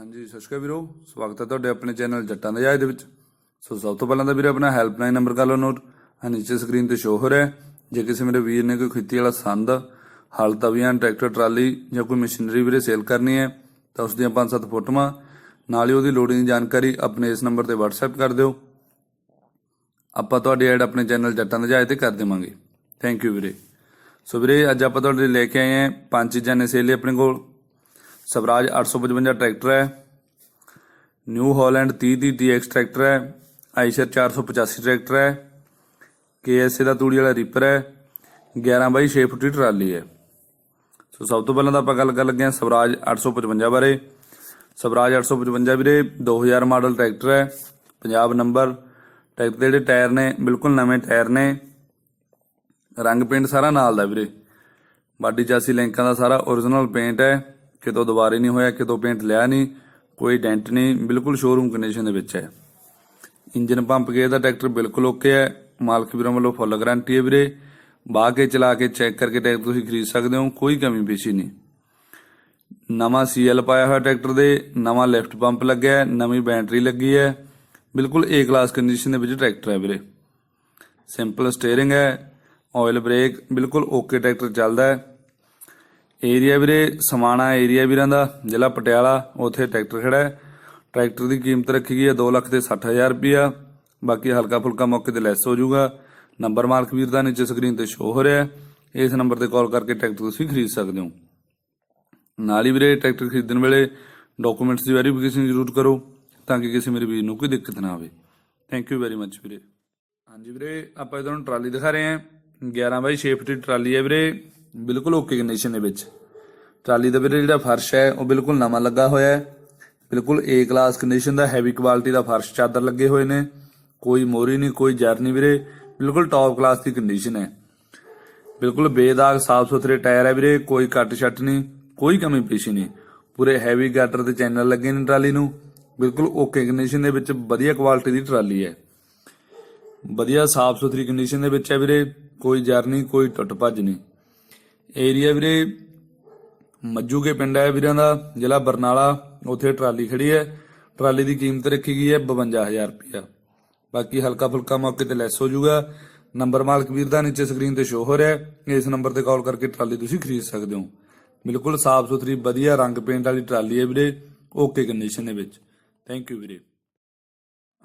ਹਾਂਜੀ, ਸਤਿ ਸ਼੍ਰੀ ਅਕਾਲ ਵੀਰੋ। ਸਵਾਗਤ ਹੈ ਤੁਹਾਡੇ ਆਪਣੇ ਚੈਨਲ ਜੱਟਾਂ ਦੇ ਜਾਇ ਦੇ ਵਿੱਚ। ਸੋ ਸਭ ਤੋਂ ਪਹਿਲਾਂ ਤਾਂ ਵੀਰੇ ਆਪਣਾ ਹੈਲਪਲਾਈਨ ਨੰਬਰ ਕਰ ਲਓ ਨੋਟ। ਆ ਨੀਚੇ ਸਕਰੀਨ ਤੇ ਸ਼ੋ ਹੋ ਰਿਹਾ ਹੈ। ਜੇ ਕਿਸੇ ਮੇਰੇ ਵੀਰ ਨੇ ਕੋਈ ਖੇਤੀ ਵਾਲਾ ਸੰਦ, ਹਲ, ਤਵੀਆਂ, ਟਰੈਕਟਰ, ਟਰਾਲੀ ਜਾਂ ਕੋਈ ਮਸ਼ੀਨਰੀ ਵੀਰੇ ਸੇਲ ਕਰਨੀ ਹੈ, ਤਾਂ ਉਸ ਦੀਆਂ ਪੰਜ ਸੱਤ ਫੋਟੋਆਂ। ਨਾਲ ਹੀ ਉਹਦੀ ਲੋਡਿੰਗ ਦੀ ਜਾਣਕਾਰੀ ਆਪਣੇ ਇਸ ਨੰਬਰ ਤੇ WhatsApp ਕਰ ਦਿਓ। ਆਪਾਂ ਤੁਹਾਡੀ ਐਡ ਆਪਣੇ ਚੈਨਲ ਜੱਟਾਂ ਦੇ ਜਾਇ ਤੇ ਕਰ ਦੇਵਾਂਗੇ। ਥੈਂਕ ਯੂ ਵੀਰੇ। ਸੋ ਵੀਰੇ, ਅੱਜ ਆਪਾਂ ਤੁਹਾਡੇ ਲਈ ਲੈ ਕੇ ਆਏ ਹਾਂ ਪੰਜ ਚੀਜ਼ਾਂ ਨੇ ਸੇਲੇ ਆਪਣੇ ਕੋਲ। ਸਵਰਾਜ 855 ਟਰੈਕਟਰ ਹੈ। ਨਿਊ ਹਾਲੈਂਡ 30 ਦੀ TX ਟਰੈਕਟਰ ਹੈ। ਆਈਸ਼ਰ 485 ਟਰੈਕਟਰ ਹੈ। KSA ਦਾ ਤੂੜੀ ਵਾਲਾ ਰੀਪਰ ਹੈ। 11 ਬਾਈ 6 ਫੁੱਟੀ ਟਰਾਲੀ ਹੈ। ਸੋ ਸਭ ਤੋਂ ਪਹਿਲਾਂ ਤਾਂ ਆਪਾਂ ਗੱਲ ਕਰ ਲੱਗੇ ਹਾਂ ਸਵਰਾਜ 855 ਬਾਰੇ। ਸਵਰਾਜ 855 ਵੀਰੇ 2000 ਮਾਡਲ ਟਰੈਕਟਰ ਹੈ। ਪੰਜਾਬ ਨੰਬਰ। ਟਰੈਕਟਰ ਦੇ ਜਿਹੜੇ ਟਾਇਰ ਨੇ, ਬਿਲਕੁਲ ਨਵੇਂ ਟਾਇਰ ਨੇ। ਰੰਗ ਪੇਂਟ ਸਾਰਾ ਨਾਲ ਦਾ ਵੀਰੇ। ਬਾਡੀ ਚਾਸੀ ਲਿੰਕਾਂ ਦਾ ਸਾਰਾ origignal ਪੇਂਟ ਹੈ। ਕਿਤੋਂ ਦੁਬਾਰੇ ਨਹੀਂ ਹੋਇਆ, ਕਿਤੋਂ ਪੇਂਟ ਲਿਆ ਨਹੀਂ, ਕੋਈ ਡੈਂਟ ਨਹੀਂ, ਬਿਲਕੁਲ ਸ਼ੋਰੂਮ ਕੰਡੀਸ਼ਨ ਦੇ ਵਿੱਚ ਹੈ। ਇੰਜਨ ਪੰਪ ਕੇ ਦਾ ਟਰੈਕਟਰ ਬਿਲਕੁਲ ਓਕੇ ਹੈ, ਮਾਲਕ ਵੀਰਾਂ ਵੱਲੋਂ ਫੁੱਲ ਗਾਰੰਟੀ ਹੈ ਵੀਰੇ। ਬਾਹ ਕੇ ਚਲਾ ਕੇ ਚੈੱਕ ਕਰਕੇ ਟਰੈਕਟਰ ਤੁਸੀਂ ਖਰੀਦ ਸਕਦੇ ਹੋ, ਕੋਈ ਕਮੀ ਪੇਸ਼ੀ ਨਹੀਂ। ਨਵਾਂ ਸੀਐਲ ਪਾਇਆ ਹੋਇਆ ਟਰੈਕਟਰ ਦੇ, ਨਵਾਂ ਲਿਫਟ ਪੰਪ ਲੱਗਿਆ ਹੈ, ਨਵੀਂ ਬੈਟਰੀ ਲੱਗੀ ਹੈ। ਬਿਲਕੁਲ ਏ ਕਲਾਸ ਕੰਡੀਸ਼ਨ ਦੇ ਵਿੱਚ ਟਰੈਕਟਰ ਹੈ ਵੀਰੇ। ਸਿੰਪਲ ਸਟੀਅਰਿੰਗ ਹੈ ਆਇਲ ਬ੍ਰੇਕ ਬਿਲਕੁਲ ਓਕੇ ਟਰੈਕਟਰ ਚੱਲਦਾ ਹੈ। ਏਰੀਆ ਵੀਰੇ ਸਮਾਣਾ ਏਰੀਆ ਵੀਰਾਂ ਦਾ, ਜ਼ਿਲ੍ਹਾ ਪਟਿਆਲਾ, ਉੱਥੇ ਟਰੈਕਟਰ ਖੜਾ ਹੈ। ਟਰੈਕਟਰ ਦੀ ਕੀਮਤ ਰੱਖੀ ਗਈ ਹੈ 2 ਲੱਖ ਤੇ 60000 ਰੁਪਿਆ ਬਾਕੀ ਹਲਕਾ ਫੁਲਕਾ ਮੌਕੇ ਤੇ ਲੈਸ ਹੋ ਜਾਊਗਾ। ਨੰਬਰ ਮਾਰਕ ਵੀਰ ਦਾ ਨੀਚੇ ਸਕਰੀਨ ਤੇ ਸ਼ੋ ਹੋ ਰਿਹਾ ਹੈ। ਇਸ ਨੰਬਰ ਤੇ ਕਾਲ ਕਰਕੇ ਟਰੈਕਟਰ ਤੁਸੀਂ ਖਰੀਦ ਸਕਦੇ ਹੋ। ਨਾਲ ਹੀ ਵੀਰੇ, ਟਰੈਕਟਰ ਖਰੀਦਣ ਵੇਲੇ ਡਾਕੂਮੈਂਟਸ ਦੀ ਵੈਰੀਫਿਕੇਸ਼ਨ ਜ਼ਰੂਰ ਕਰੋ ਤਾਂ ਕਿ ਕਿਸੇ ਮੇਰੇ ਵੀਰ ਨੂੰ ਕੋਈ ਦਿੱਕਤ ਨਾ ਆਵੇ। ਥੈਂਕ ਯੂ ਵੈਰੀ ਮੱਚ ਵੀਰੇ। ਹਾਂਜੀ ਵੀਰੇ, ਆਪਾਂ ਇਹ ਤੁਹਾਨੂੰ ਟਰਾਲੀ ਦਿਖਾ ਰਹੇ ਹਾਂ। 11 ਬਾਈ 6 ਫੁੱਟ ਦੀ ਟਰਾਲੀ ਹੈ ਵੀਰੇ। ਬਿਲਕੁਲ ਓਕੇ ਕੰਡੀਸ਼ਨ ਦੇ ਵਿੱਚ। ਟਰਾਲੀ ਦਾ ਵੀਰੇ ਜਿਹੜਾ ਫਰਸ਼ ਹੈ, ਉਹ ਬਿਲਕੁਲ ਨਵਾਂ ਲੱਗਾ ਹੋਇਆ ਹੈ। ਬਿਲਕੁਲ ਏ ਕਲਾਸ ਕੰਡੀਸ਼ਨ ਦਾ ਹੈਵੀ ਕੁਆਲਿਟੀ ਦਾ ਫਰਸ਼ ਚਾਦਰ ਲੱਗੇ ਹੋਏ ਨੇ। ਕੋਈ ਮੋਰੀ ਨਹੀਂ, ਕੋਈ ਜਰ ਨਹੀਂ ਵੀਰੇ। ਬਿਲਕੁਲ ਟੌਪ ਕਲਾਸ ਦੀ ਕੰਡੀਸ਼ਨ ਹੈ। ਬਿਲਕੁਲ ਬੇਦਾਗ ਸਾਫ਼ ਸੁਥਰੇ ਟਾਇਰ ਹੈ ਵੀਰੇ। ਕੋਈ ਕੱਟ ਛੱਟ ਨਹੀਂ, ਕੋਈ ਕਮੀ ਪੇਸ਼ੀ ਨਹੀਂ। ਪੂਰੇ ਹੈਵੀ ਗਾਟਰ ਤੇ ਚੈਨਲ ਲੱਗੇ ਨੇ ਟਰਾਲੀ ਨੂੰ। ਬਿਲਕੁਲ ਓਕੇ ਕੰਡੀਸ਼ਨ ਦੇ ਵਿੱਚ ਵਧੀਆ ਕੁਆਲਿਟੀ ਦੀ ਟਰਾਲੀ ਹੈ। ਵਧੀਆ ਸਾਫ਼ ਸੁਥਰੀ ਕੰਡੀਸ਼ਨ ਦੇ ਵਿੱਚ ਹੈ ਵੀਰੇ। ਕੋਈ ਜਰ ਨਹੀਂ, ਕੋਈ ਟੁੱਟ ਭੱਜ ਨਹੀਂ। ਏਰੀਆ ਵੀਰੇ ਮੱਜੂਕੇ ਪਿੰਡ ਹੈ ਵੀਰਾਂ ਦਾ, ਜ਼ਿਲ੍ਹਾ ਬਰਨਾਲਾ, ਉੱਥੇ ਟਰਾਲੀ ਖੜੀ ਹੈ। ਟਰਾਲੀ ਦੀ ਕੀਮਤ ਰੱਖੀ ਗਈ ਹੈ 52000 ਰੁਪਇਆ। ਬਾਕੀ ਹਲਕਾ ਫੁਲਕਾ ਮੌਕੇ ਤੇ ਲੈਸ ਹੋ ਜਾਊਗਾ। ਨੰਬਰ ਮਾਲਕ ਵੀਰ ਦਾ ਨੀਚੇ ਸਕਰੀਨ ਤੇ ਸ਼ੋ ਹੋ ਰਿਹਾ ਹੈ। ਇਸ ਨੰਬਰ ਤੇ ਕਾਲ ਕਰਕੇ ਟਰਾਲੀ ਤੁਸੀਂ ਖਰੀਦ ਸਕਦੇ ਹੋ। ਬਿਲਕੁਲ ਸਾਫ਼ ਸੁਥਰੀ ਵਧੀਆ ਰੰਗ ਪੇਂਟ ਵਾਲੀ ਟਰਾਲੀ ਹੈ ਵੀਰੇ। ਓਕੇ ਕੰਡੀਸ਼ਨ ਦੇ ਵਿੱਚ। ਥੈਂਕ ਯੂ ਵੀਰੇ।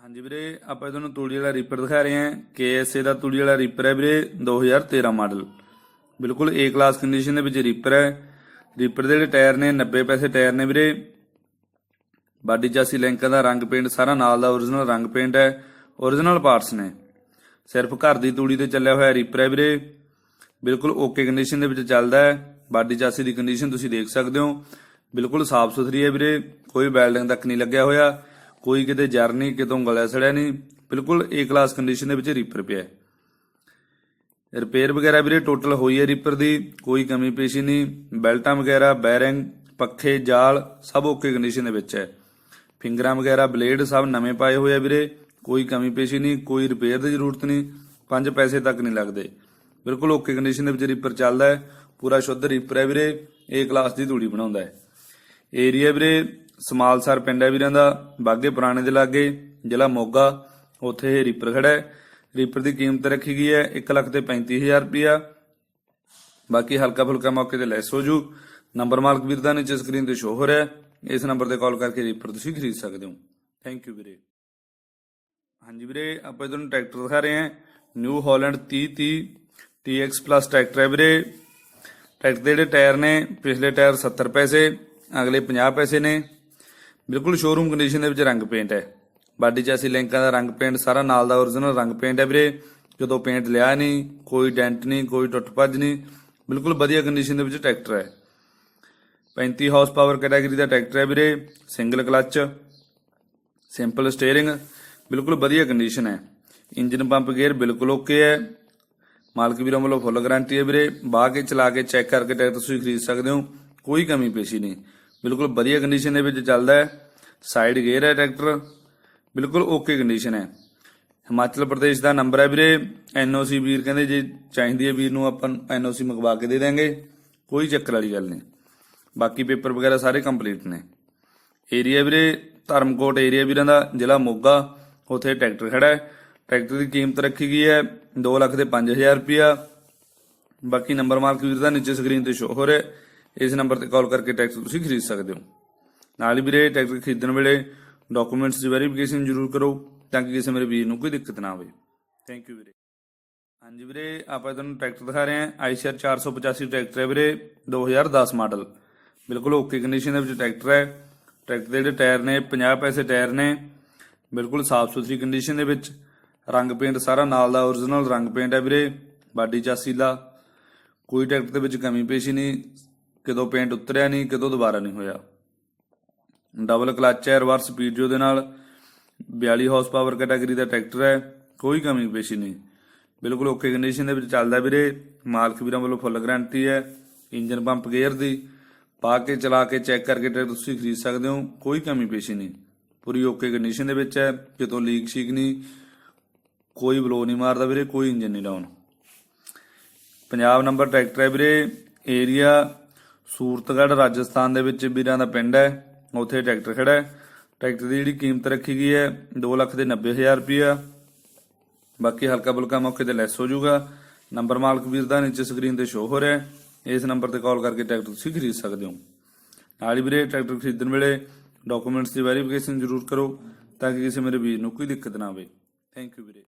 ਹਾਂਜੀ ਵੀਰੇ, ਆਪਾਂ ਤੁਹਾਨੂੰ ਤੂੜੀ ਵਾਲਾ ਰੀਪਰ ਦਿਖਾ ਰਹੇ ਹਾਂ। KSA ਦਾ ਤੂੜੀ ਵਾਲਾ ਰੀਪਰ ਹੈ ਵੀਰੇ 2013 ਮਾਡਲ ਬਿਲਕੁਲ A ਕਲਾਸ ਕੰਡੀਸ਼ਨ ਦੇ ਵਿੱਚ ਰੀਪਰ ਹੈ। ਰੀਪਰ ਦੇ ਜਿਹੜੇ ਟਾਇਰ ਨੇ 90 ਪੈਸੇ ਟਾਇਰ ਨੇ ਵੀਰੇ। ਬਾਡੀ ਚਾਸੀ ਲਿੰਕਾਂ ਦਾ ਰੰਗ ਪੇਂਟ ਸਾਰਾ ਨਾਲ ਦਾ origignal ਰੰਗ ਪੇਂਟ ਹੈ। Origignal ਪਾਰਟਸ ਨੇ। ਸਿਰਫ ਘਰ ਦੀ ਤੂੜੀ ਤੇ ਚੱਲਿਆ ਹੋਇਆ ਰੀਪਰ ਹੈ ਵੀਰੇ। ਬਿਲਕੁਲ ਓਕੇ ਕੰਡੀਸ਼ਨ ਦੇ ਵਿੱਚ ਚੱਲਦਾ ਹੈ। ਬਾਡੀ ਚਾਸੀ ਦੀ ਕੰਡੀਸ਼ਨ ਤੁਸੀਂ ਦੇਖ ਸਕਦੇ ਹੋ। ਬਿਲਕੁਲ ਸਾਫ਼ ਸੁਥਰੀ ਹੈ ਵੀਰੇ। ਕੋਈ ਵੈਲਡਿੰਗ ਤੱਕ ਨਹੀਂ ਲੱਗਿਆ ਹੋਇਆ। ਕੋਈ ਕਿਤੇ ਜਰ ਨਹੀਂ, ਕਿਤੋਂ ਗਲਿਆ ਸੜਿਆ ਨਹੀਂ। ਬਿਲਕੁਲ ਏ ਕਲਾਸ ਕੰਡੀਸ਼ਨ ਦੇ ਵਿੱਚ ਰੀਪਰ ਪਿਆ ਹੈ। ਰਿਪੇਅਰ ਵਗੈਰਾ ਵੀਰੇ ਟੋਟਲ ਹੋਈ ਹੈ, ਰੀਪਰ ਦੀ ਕੋਈ ਕਮੀ ਪੇਸ਼ੀ ਨਹੀਂ, ਬੈਲਟਾਂ ਵਗੈਰਾ, ਬੈਰਿੰਗ, ਪੱਖੇ, ਜਾਲ ਸਭ ਓਕੇ ਕੰਡੀਸ਼ਨ ਦੇ ਵਿੱਚ ਹੈ। ਫਿੰਗਰਾਂ ਵਗੈਰਾ, ਬਲੇਡ ਸਭ ਨਵੇਂ ਪਾਏ ਹੋਏ ਆ ਵੀਰੇ, ਕੋਈ ਕਮੀ ਪੇਸ਼ੀ ਨਹੀਂ, ਕੋਈ ਰਿਪੇਅਰ ਦੀ ਜ਼ਰੂਰਤ ਨਹੀਂ, ਪੰਜ ਪੈਸੇ ਤੱਕ ਨਹੀਂ ਲੱਗਦੇ। ਬਿਲਕੁਲ ਓਕੇ ਕੰਡੀਸ਼ਨ ਦੇ ਵਿੱਚ ਰੀਪਰ ਚੱਲਦਾ ਹੈ, ਪੂਰਾ ਸ਼ੁੱਧ ਰੀਪਰ ਹੈ ਵੀਰੇ ਏ ਕਲਾਸ ਦੀ ਧੂੜੀ ਬਣਾਉਂਦਾ ਹੈ। ਏਰੀਆ ਵੀਰੇ, ਸਮਾਲਸਰ ਪਿੰਡ ਹੈ ਵੀਰਾਂ ਦਾ, ਬਾਗੇ ਪੁਰਾਣੇ ਦੇ ਲਾਗੇ, ਜ਼ਿਲ੍ਹਾ ਮੋਗਾ, ਉੱਥੇ ਇਹ ਰੀਪਰ ਖੜਾ ਹੈ। ਰੀਪਰ ਦੀ ਕੀਮਤ ਰੱਖੀ ਗਈ ਹੈ 1 ਲੱਖ ਤੇ 35000 ਰੁਪਿਆ ਬਾਕੀ ਹਲਕਾ ਫੁਲਕਾ ਮੌਕੇ ਤੇ ਲੈਸ ਹੋ ਜੂ। ਨੰਬਰ ਮਾਲਕ ਵੀਰ ਦਾ ਨੀਚੇ ਸਕਰੀਨ ਤੇ ਸ਼ੋ ਹੋ ਰਿਹਾ ਇਸ ਨੰਬਰ ਤੇ ਕਾਲ ਕਰਕੇ ਰੀਪਰ ਤੁਸੀਂ ਖਰੀਦ ਸਕਦੇ ਹੋ। ਥੈਂਕ ਯੂ ਵੀਰੇ। ਹਾਂਜੀ ਵੀਰੇ, ਆਪਾਂ ਤੁਹਾਨੂੰ ਟਰੈਕਟਰ ਦਿਖਾ ਰਹੇ ਹਾਂ। New Holland 3030 TX plus tractor ਹੈ ਵੀਰੇ। ਟਰੈਕਟਰ ਦੇ ਜਿਹੜੇ ਟਾਇਰ ਨੇ, ਪਿਛਲੇ ਟਾਇਰ 70 ਪੈਸੇ, ਅਗਲੇ 50 ਪੈਸੇ ਨੇ। ਬਿਲਕੁਲ ਸ਼ੋਰੂਮ ਕੰਡੀਸ਼ਨ ਦੇ ਵਿੱਚ ਰੰਗ ਪੇਂਟ ਹੈ। ਬਾਡੀ 'ਚ ਅਸੀਂ ਲਿੰਕਾਂ ਦਾ ਰੰਗ ਪੇਂਟ ਸਾਰਾ ਨਾਲ ਦਾ origignal ਰੰਗ ਪੇਂਟ ਹੈ ਵੀਰੇ। ਜਦੋਂ ਪੇਂਟ ਲਿਆ ਨਹੀਂ ਕੋਈ ਡੈਂਟ ਨਹੀਂ ਕੋਈ ਟੁੱਟ ਭੱਜ ਨਹੀਂ ਬਿਲਕੁਲ ਵਧੀਆ ਕੰਡੀਸ਼ਨ ਦੇ ਵਿੱਚ ਟਰੈਕਟਰ ਹੈ। 35 ਹਾਰਸ ਪਾਵਰ ਕੈਟਾਗਰੀ ਦਾ ਟਰੈਕਟਰ ਹੈ ਵੀਰੇ ਸਿੰਗਲ ਕਲੱਚ ਸਿੰਪਲ ਸਟੀਅਰਿੰਗ ਬਿਲਕੁਲ ਵਧੀਆ ਕੰਡੀਸ਼ਨ ਹੈ। ਇੰਜਨ ਪੰਪ ਗੇਅਰ ਬਿਲਕੁਲ ਓਕੇ ਹੈ। ਮਾਲਕ ਵੀਰਾਂ ਵੱਲੋਂ ਫੁੱਲ ਗਾਰੰਟੀ ਹੈ ਵੀਰੇ। ਬਾਹ ਕੇ ਚਲਾ ਕੇ ਚੈੱਕ ਕਰਕੇ ਟਰੈਕਟਰ ਤੁਸੀਂ ਖਰੀਦ ਸਕਦੇ ਹੋ, ਕੋਈ ਕਮੀ ਪੇਸ਼ੀ ਨਹੀਂ। ਬਿਲਕੁਲ ਵਧੀਆ ਕੰਡੀਸ਼ਨ ਦੇ ਵਿੱਚ ਚੱਲਦਾ ਹੈ। ਸਾਈਡ ਗੇਅਰ ਹੈ ਟਰੈਕਟਰ ਬਿਲਕੁਲ ਓਕੇ ਕੰਡੀਸ਼ਨ ਹੈ। ਹਿਮਾਚਲ ਪ੍ਰਦੇਸ਼ ਦਾ ਨੰਬਰ ਹੈ ਵੀਰੇ ਐਨਓਸੀ ਵੀਰ ਕਹਿੰਦੇ ਜੇ ਚਾਹੀਦੀ ਹੈ ਵੀਰ ਨੂੰ ਆਪਾਂ ਐਨਓਸੀ ਮੰਗਵਾ ਕੇ ਦੇ ਦਾਂਗੇ ਕੋਈ ਚੱਕਰ ਵਾਲੀ ਗੱਲ ਨਹੀਂ। ਬਾਕੀ ਪੇਪਰ ਵਗੈਰਾ ਸਾਰੇ ਕੰਪਲੀਟ ਨੇ। ਏਰੀਆ ਵੀਰੇ, ਧਰਮਕੋਟ ਏਰੀਆ ਵੀਰਾਂ ਦਾ, ਜ਼ਿਲ੍ਹਾ ਮੋਗਾ, ਉੱਥੇ ਟਰੈਕਟਰ ਖੜਾ ਹੈ। ਟਰੈਕਟਰ ਦੀ ਕੀਮਤ ਰੱਖੀ ਗਈ ਹੈ 2 ਲੱਖ ਦੇ 5000 ਰੁਪਿਆ ਬਾਕੀ ਨੰਬਰ ਮਾਰਕ ਵੀਰ ਦਾ ਨੀਚੇ ਸਕਰੀਨ ਤੇ ਸ਼ੋ ਹੋ ਰਿਹਾ ਹੈ। ਇਸ ਨੰਬਰ ਤੇ ਕਾਲ ਕਰਕੇ ਟਰੈਕਟਰ ਤੁਸੀਂ ਖਰੀਦ ਸਕਦੇ ਹੋ। ਨਾਲ ਹੀ ਵੀਰੇ, ਟਰੈਕਟਰ ਖਰੀਦਣ ਵੇਲੇ ਡਾਕੂਮੈਂਟਸ ਦੀ ਵੈਰੀਫਿਕੇਸ਼ਨ ਜ਼ਰੂਰ ਕਰੋ, ਤਾਂ ਕਿ ਕਿਸੇ ਮੇਰੇ ਵੀਰ ਨੂੰ ਕੋਈ ਦਿੱਕਤ ਨਾ ਆਵੇ ਥੈਂਕ ਯੂ ਵੀਰੇ। ਹਾਂਜੀ ਵੀਰੇ, ਆਪਾਂ ਤੁਹਾਨੂੰ ਟਰੈਕਟਰ ਦਿਖਾ ਰਹੇ ਹਾਂ। ਆਈਸ਼ਰ 485 ਟਰੈਕਟਰ ਹੈ ਵੀਰੇ 2010 ਮਾਡਲ। ਬਿਲਕੁਲ ਓਕੇ ਕੰਡੀਸ਼ਨ ਦੇ ਵਿੱਚ ਟਰੈਕਟਰ ਹੈ। ਟਰੈਕਟਰ ਦੇ ਜਿਹੜੇ ਟਾਇਰ ਨੇ 50 ਪੈਸੇ ਟਾਇਰ ਨੇ। ਬਿਲਕੁਲ ਸਾਫ਼ ਸੁਥਰੀ ਕੰਡੀਸ਼ਨ ਦੇ ਵਿੱਚ। ਰੰਗ ਪੇਂਟ ਸਾਰਾ ਨਾਲ ਦਾ origignal ਰੰਗ ਪੇਂਟ ਹੈ ਵੀਰੇ, ਬਾਡੀ ਚਾਸੀ ਦਾ। ਕੋਈ ਟਰੈਕਟਰ ਦੇ ਵਿੱਚ ਕਮੀ ਪੇਸ਼ੀ ਨਹੀਂ। ਕਿਦੋਂ ਪੇਂਟ ਉਤਰਿਆ ਨਹੀਂ, ਕਿਦੋਂ ਦੁਬਾਰਾ ਨਹੀਂ ਹੋਇਆ। ਡਬਲ ਕਲਚ ਹੈ ਰਿਵਰਸ ਸਪੀਡ ਜੋ ਦੇ ਨਾਲ 42 ਹਾਰਸ ਪਾਵਰ ਕੈਟਾਗਰੀ ਦਾ ਟਰੈਕਟਰ ਹੈ, ਕੋਈ ਕਮੀ ਪੇਸ਼ੀ ਨਹੀਂ। ਬਿਲਕੁਲ ਓਕੇ ਕੰਡੀਸ਼ਨ ਦੇ ਵਿੱਚ ਚੱਲਦਾ ਵੀਰੇ। ਮਾਲਕ ਵੀਰਾਂ ਵੱਲੋਂ ਫੁੱਲ ਗਾਰੰਟੀ ਹੈ ਇੰਜਨ ਪੰਪ ਗੇਅਰ ਦੀ। ਪਾ ਕੇ, ਚਲਾ ਕੇ ਚੈੱਕ ਕਰਕੇ ਟਰੈਕਟਰ ਤੁਸੀਂ ਖਰੀਦ ਸਕਦੇ ਹੋ, ਕੋਈ ਕਮੀ ਪੇਸ਼ੀ ਨਹੀਂ। ਪੂਰੀ ਓਕੇ ਕੰਡੀਸ਼ਨ ਦੇ ਵਿੱਚ ਹੈ, ਕਿਤੋਂ ਲੀਕ ਸ਼ੀਕ ਨਹੀਂ, ਕੋਈ ਬਲੋ ਨਹੀਂ ਮਾਰਦਾ ਵੀਰੇ, ਕੋਈ ਇੰਜਨ ਨਹੀਂ ਡਾਊਨ ਪੰਜਾਬ ਨੰਬਰ ਟਰੈਕਟਰ ਹੈ ਵੀਰੇ ਏਰੀਆ ਸੂਰਤਗੜ੍ਹ, ਰਾਜਸਥਾਨ ਦੇ ਵਿੱਚ ਵੀਰਾਂ ਦਾ ਪਿੰਡ ਹੈ। ਉੱਥੇ ਟਰੈਕਟਰ ਖੜਾ ਹੈ। ਟਰੈਕਟਰ ਦੀ ਜਿਹੜੀ ਕੀਮਤ ਰੱਖੀ ਗਈ ਹੈ 2 ਲੱਖ ਦੇ 90000 ਰੁਪਇਆ ਬਾਕੀ ਹਲਕਾ ਬੁਲਕਾ ਮੌਕੇ ਤੇ ਲੈਸ ਹੋ ਜਾਊਗਾ। ਨੰਬਰ ਮਾਲਕ ਵੀਰ ਦਾ ਨੀਚੇ ਸਕਰੀਨ ਤੇ ਸ਼ੋ ਹੋ ਰਿਹਾ ਹੈ। ਇਸ ਨੰਬਰ ਤੇ ਕਾਲ ਕਰਕੇ ਟਰੈਕਟਰ ਤੁਸੀਂ ਖਰੀਦ ਸਕਦੇ ਹੋ। ਨਾਲ ਹੀ ਵੀਰੇ, ਟਰੈਕਟਰ ਖਰੀਦਣ ਵੇਲੇ ਡਾਕੂਮੈਂਟਸ ਦੀ ਵੈਰੀਫਿਕੇਸ਼ਨ ਜ਼ਰੂਰ ਕਰੋ ਤਾਂ ਕਿ ਕਿਸੇ ਮੇਰੇ ਵੀਰ ਨੂੰ ਕੋਈ ਦਿੱਕਤ ਨਾ ਆਵੇ। ਥੈਂਕ ਯੂ ਵੀਰੇ।